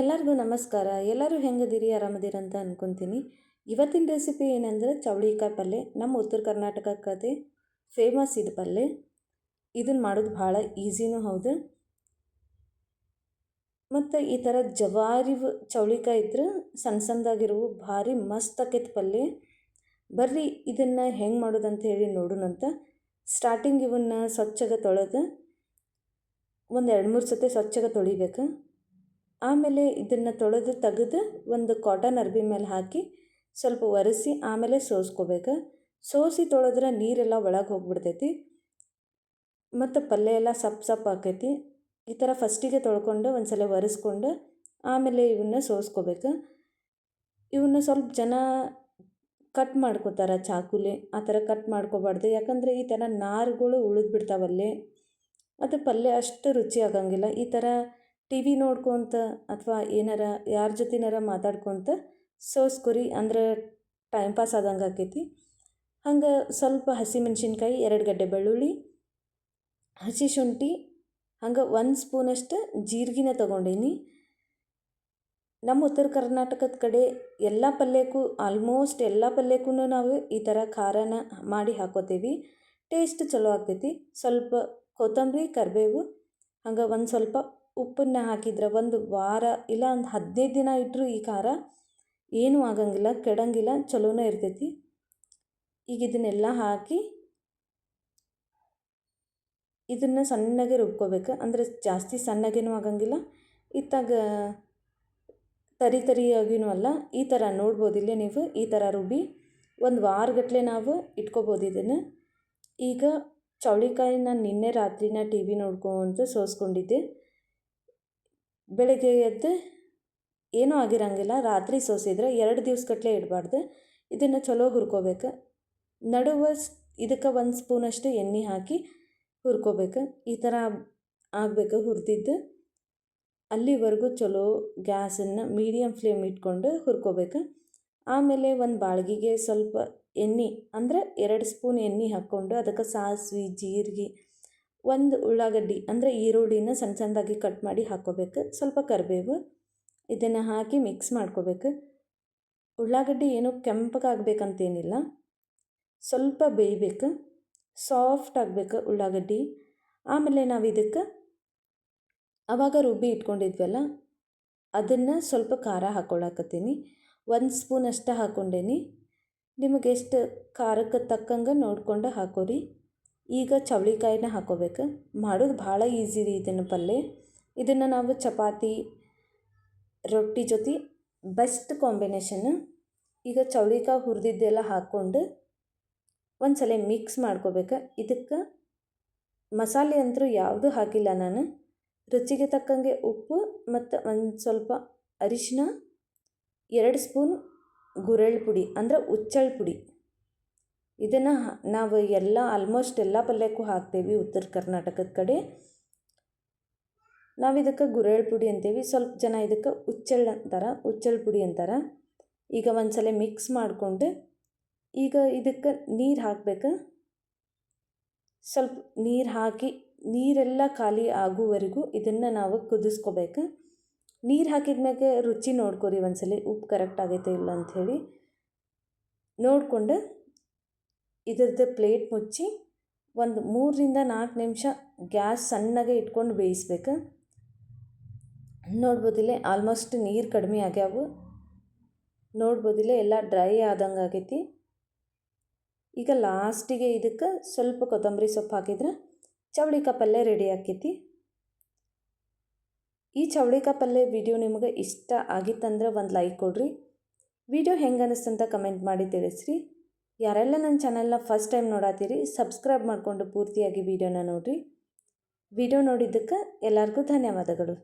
ಎಲ್ಲರಿಗೂ ನಮಸ್ಕಾರ. ಎಲ್ಲರೂ ಹೆಂಗದಿರಿ ಆರಾಮದಿರಿ ಅಂತ ಅಂದ್ಕೊತೀನಿ ಇವತ್ತಿನ ರೆಸಿಪಿ ಏನಂದ್ರೆ ಚೌಳಿಕಾಯಿ ಪಲ್ಯ ನಮ್ಮ ಉತ್ತರ ಕರ್ನಾಟಕ ಕತೆ ಫೇಮಸ್ ಇದು ಪಲ್ಯ ಇದನ್ನು ಮಾಡೋದು ಭಾಳ ಈಸಿನೂ ಹೌದು. ಮತ್ತು ಈ ಥರ ಜವಾರಿ ಚೌಳಿಕಾಯಿ ಇದ್ರೆ ಸಣ್ಣ ಸಣ್ಣದಾಗಿರುವ, ಭಾರಿ ಮಸ್ತ್ ಆಕೈತೆ ಪಲ್ಯ ಬರ್ರಿ, ಇದನ್ನು ಹೆಂಗೆ ಮಾಡೋದು ಅಂತ ಹೇಳಿ ನೋಡೋಣಂತ ಸ್ಟಾರ್ಟಿಂಗ್ ಇವನ್ನ ಸ್ವಚ್ಛಗೆ ತೊಳೆದು ಒಂದು ಎರಡು ಮೂರು ಸತಿ ಸ್ವಚ್ಛಗೆ ತೊಳಿಬೇಕು. ಆಮೇಲೆ ಇದನ್ನು ತೊಳೆದು ತೆಗೆದು ಒಂದು ಕಾಟನ್ ಅರ್ಬಿ ಮೇಲೆ ಹಾಕಿ ಸ್ವಲ್ಪ ಒರೆಸಿ ಆಮೇಲೆ ಸೋಸ್ಕೋಬೇಕು. ಸೋಸಿ ತೊಳೆದ್ರೆ ನೀರೆಲ್ಲ ಒಳಗೆ ಹೋಗ್ಬಿಡ್ತೈತಿ. ಮತ್ತು ಪಲ್ಯ ಎಲ್ಲ ಸಪ್ ಸಪ್ ಆಕೈತಿ. ಈ ಥರ ಫಸ್ಟಿಗೆ ತೊಳ್ಕೊಂಡು ಒಂದು ಸಲ ಒರೆಸ್ಕೊಂಡು ಆಮೇಲೆ ಇವನ್ನ ಸೋಸ್ಕೋಬೇಕು. ಇವನ್ನ ಸ್ವಲ್ಪ ಜನ ಕಟ್ ಮಾಡ್ಕೋತಾರೆ ಚಾಕುಲಿ. ಆ ಥರ ಕಟ್ ಮಾಡ್ಕೋಬಾರ್ದು. ಯಾಕಂದರೆ ಈ ಥರ ನಾರುಗಳು ಉಳಿದ್ಬಿಡ್ತಾವಲ್ಲಿ ಅದು ಪಲ್ಯ ಅಷ್ಟು ರುಚಿ ಆಗಂಗಿಲ್ಲ. ಈ ಥರ ಟಿ ವಿ ನೋಡ್ಕೊತ ಅಥವಾ ಏನಾರ ಯಾರ ಜೊತೆನಾರ ಮಾತಾಡ್ಕೊತ ಸೋಸ್ಕೊರಿ ಅಂದ್ರೆ ಟೈಮ್ ಪಾಸ್ ಆದಂಗೆ ಆಕೈತಿ. ಹಂಗೆ ಸ್ವಲ್ಪ ಹಸಿಮೆಣ್ಸಿನ್ಕಾಯಿ ಎರಡು ಗಡ್ಡೆ ಬೆಳ್ಳುಳ್ಳಿ, ಹಸಿ ಶುಂಠಿ, ಹಂಗೆ ಒಂದು ಸ್ಪೂನಷ್ಟು ಜೀರಿಗೆನ ತೊಗೊಂಡೀನಿ. ನಮ್ಮ ಉತ್ತರ ಕರ್ನಾಟಕದ ಕಡೆ ಎಲ್ಲ ಪಲ್ಯಕ್ಕೂ ಆಲ್ಮೋಸ್ಟ್ ಎಲ್ಲ ಪಲ್ಯಕ್ಕೂ ನಾವು ಈ ಥರ ಖಾರನ ಮಾಡಿ ಹಾಕೋತೀವಿ. ಟೇಸ್ಟ್ ಚಲೋ ಆಗ್ತೈತಿ ಸ್ವಲ್ಪ ಕೊತ್ತಂಬರಿ, ಕರಿಬೇವು, ಹಂಗೆ ಒಂದು ಸ್ವಲ್ಪ ಉಪ್ಪನ್ನು ಹಾಕಿದ್ರೆ ಒಂದು ವಾರ ಇಲ್ಲ ಒಂದು ಹದಿನೈದು ದಿನ ಇಟ್ಟರು ಈ ಖಾರ ಏನೂ ಆಗಂಗಿಲ್ಲ, ಕೆಡಂಗಿಲ್ಲ, ಚಲೋನೇ ಇರ್ತೈತಿ. ಈಗ ಇದನ್ನೆಲ್ಲ ಹಾಕಿ ಇದನ್ನು ಸಣ್ಣಗೆ ರುಬ್ಕೋಬೇಕು. ಅಂದರೆ ಜಾಸ್ತಿ ಸಣ್ಣಗೇನೂ ಆಗಂಗಿಲ್ಲ. ಇತ್ತಾಗ ತರಿ ತರಿಯಾಗಿನೂ ಅಲ್ಲ, ಈ ಥರ ನೋಡ್ಬೋದು ಇಲ್ಲೇ ನೀವು, ಈ ಥರ ರುಬ್ಬಿ ಒಂದು ವಾರಗಟ್ಟಲೆ ನಾವು ಇಟ್ಕೋಬೋದು ಇದನ್ನು. ಈಗ ಚೌಳಿಕಾಯಿ ನಾನು ನಿನ್ನೆ ರಾತ್ರಿನ ಟಿ ವಿ ನೋಡ್ಕೊಂತ ಸೋಸ್ಕೊಂಡಿದ್ದೆ. ಬೆಳಗ್ಗೆ ಎದ್ದು ಏನೂ ಆಗಿರಂಗಿಲ್ಲ, ರಾತ್ರಿ ಸೋಸಿದ್ರೆ ಎರಡು ದಿವ್ಸಗಟ್ಲೆ ಇಡಬಾರ್ದು. ಇದನ್ನು ಚಲೋ ಹುರ್ಕೋಬೇಕು. ನಡುವ ಇದಕ್ಕೆ ಒಂದು ಸ್ಪೂನಷ್ಟು ಎಣ್ಣೆ ಹಾಕಿ ಹುರ್ಕೋಬೇಕು. ಈ ಥರ ಆಗಬೇಕು ಹುರಿದಿದ್ದು. ಅಲ್ಲಿವರೆಗೂ ಚಲೋ ಗ್ಯಾಸನ್ನು ಮೀಡಿಯಮ್ ಫ್ಲೇಮ್ ಇಟ್ಕೊಂಡು ಹುರ್ಕೋಬೇಕು. ಆಮೇಲೆ ಒಂದು ಬಾಳ್ಗಿಗೆ ಸ್ವಲ್ಪ ಎಣ್ಣೆ, ಅಂದರೆ ಎರಡು ಸ್ಪೂನ್ ಎಣ್ಣೆ ಹಾಕ್ಕೊಂಡು ಅದಕ್ಕೆ ಸಾಸಿವೆ, ಜೀರಿಗೆ ಒಂದು ಉಳ್ಳಾಗಡ್ಡಿ ಅಂದರೆ ಈರುಳ್ಳಿನ ಸಣ್ಣ ಸಣ್ಣದಾಗಿ ಕಟ್ ಮಾಡಿ ಹಾಕ್ಕೋಬೇಕು. ಸ್ವಲ್ಪ ಕರಿಬೇವು ಇದನ್ನು ಹಾಕಿ ಮಿಕ್ಸ್ ಮಾಡ್ಕೋಬೇಕು. ಉಳ್ಳಾಗಡ್ಡಿ ಏನು ಕೆಂಪಗಾಗಬೇಕಂತೇನಿಲ್ಲ ಸ್ವಲ್ಪ ಬೇಯಬೇಕು. ಸಾಫ್ಟ್ ಆಗಬೇಕು ಉಳ್ಳಾಗಡ್ಡಿ. ಆಮೇಲೆ ನಾವು ಇದಕ್ಕೆ ಆವಾಗ ರುಬ್ಬಿ ಇಟ್ಕೊಂಡಿದ್ವಲ್ಲ, ಅದನ್ನು ಸ್ವಲ್ಪ ಖಾರ ಹಾಕ್ಕೊಳಕತ್ತೀನಿ ಒಂದು ಸ್ಪೂನ್ ಅಷ್ಟು ಹಾಕ್ಕೊಂಡೇನಿ ನಿಮಗೆ ಎಷ್ಟು ಖಾರಕ್ಕೆ ತಕ್ಕಂಗೆ ನೋಡಿಕೊಂಡು ಹಾಕೋರಿ. ಈಗ ಚವಳಿಕಾಯಿನ ಹಾಕೋಬೇಕು. ಮಾಡೋದು ಭಾಳ ಈಸಿ ರೀ ಇದನ್ನು ಪಲ್ಯ ಇದನ್ನು ನಾವು ಚಪಾತಿ, ರೊಟ್ಟಿ ಜೊತೆ ಬೆಸ್ಟ್ ಕಾಂಬಿನೇಷನ್ ಈಗ ಚೌಳಿಕಾಯಿ ಹುರಿದಿದ್ದೆಲ್ಲ ಹಾಕ್ಕೊಂಡು ಒಂದು ಸಲ ಮಿಕ್ಸ್ ಮಾಡ್ಕೋಬೇಕು. ಇದಕ್ಕೆ ಮಸಾಲೆ ಅಂತೂ ಯಾವುದೂ ಹಾಕಿಲ್ಲ ನಾನು. ರುಚಿಗೆ ತಕ್ಕಂಗೆ ಉಪ್ಪು ಮತ್ತು ಒಂದು ಸ್ವಲ್ಪ ಅರಿಶಿನ ಎರಡು ಸ್ಪೂನ್ ಗುರೆಳ್ ಪುಡಿ ಅಂದ್ರೆ ಉಚ್ಚಳ್ ಪುಡಿ ಇದನ್ನು ನಾವು ಎಲ್ಲ ಆಲ್ಮೋಸ್ಟ್ ಎಲ್ಲ ಪಲ್ಯಕ್ಕೂ ಹಾಕ್ತೇವೆ ಉತ್ತರ ಕರ್ನಾಟಕದ ಕಡೆ. ನಾವು ಇದಕ್ಕೆ ಗುರೆಳ್ ಪುಡಿ ಅಂತೀವಿ, ಸ್ವಲ್ಪ ಜನ ಇದಕ್ಕೆ ಉಚ್ಚಳ್ ಅಂತಾರೆ ಉಚ್ಚಳ್ ಪುಡಿ ಅಂತಾರೆ. ಈಗ ಒಂದು ಸಲ ಮಿಕ್ಸ್ ಮಾಡಿಕೊಂಡು, ಈಗ ಇದಕ್ಕೆ ನೀರು ಹಾಕ್ಬೇಕು. ಸ್ವಲ್ಪ ನೀರು ಹಾಕಿ, ನೀರೆಲ್ಲ ಖಾಲಿ ಆಗುವವರೆಗೂ ಇದನ್ನು ನಾವು ಕುದಿಸ್ಕೋಬೇಕು. ನೀರು ಹಾಕಿದ ಮ್ಯಾಗೆ ರುಚಿ ನೋಡ್ಕೊರಿ ಒಂದ್ಸಲ, ಉಪ್ಪು ಕರೆಕ್ಟ್ ಆಗೈತೆ ಇಲ್ಲ ಅಂಥೇಳಿ ನೋಡಿಕೊಂಡು ಇದ್ರದ್ದು ಪ್ಲೇಟ್ ಮುಚ್ಚಿ ಒಂದು ಮೂರರಿಂದ ನಾಲ್ಕು ನಿಮಿಷ ಗ್ಯಾಸ್ ಸಣ್ಣಗೆ ಇಟ್ಕೊಂಡು ಬೇಯಿಸ್ಬೇಕು. ನೋಡ್ಬೋದಿಲ್ಲ ಆಲ್ಮೋಸ್ಟ್ ನೀರು ಕಡಿಮೆ ಆಗ್ಯಾವು ನೋಡ್ಬೋದಿಲ್ಲ ಎಲ್ಲ ಡ್ರೈ ಆದಂಗೆ ಆಗೈತಿ. ಈಗ ಲಾಸ್ಟಿಗೆ ಇದಕ್ಕೆ ಸ್ವಲ್ಪ ಕೊತ್ತಂಬರಿ ಸೊಪ್ಪು ಹಾಕಿದ್ರೆ ಚವಳಿಕಾಯಿ ಪಲ್ಯ ರೆಡಿ ಆಕೈತಿ. ಈ ಚವಳಿಕಾಯಿ ಪಲ್ಯ ವಿಡಿಯೋ ನಿಮಗೆ ಇಷ್ಟ ಆಗಿತ್ತಂದ್ರೆ ಒಂದು ಲೈಕ್ ಕೊಡ್ರಿ. ವಿಡಿಯೋ ಹೆಂಗೆ ಅನ್ನಿಸ್ತಂತ ಕಮೆಂಟ್ ಮಾಡಿ ತಿಳಿಸ್ರಿ. ಯಾರೆಲ್ಲ ನನ್ನ ಚಾನಲ್ನ ಫಸ್ಟ್ ಟೈಮ್ ನೋಡತ್ತೀರಿ ಸಬ್ಸ್ಕ್ರೈಬ್ ಮಾಡಿಕೊಂಡು ಪೂರ್ತಿಯಾಗಿ ವಿಡಿಯೋನ ನೋಡಿರಿ. ವಿಡಿಯೋ ನೋಡಿದ್ದಕ್ಕೆ ಎಲ್ಲರಿಗೂ ಧನ್ಯವಾದಗಳು.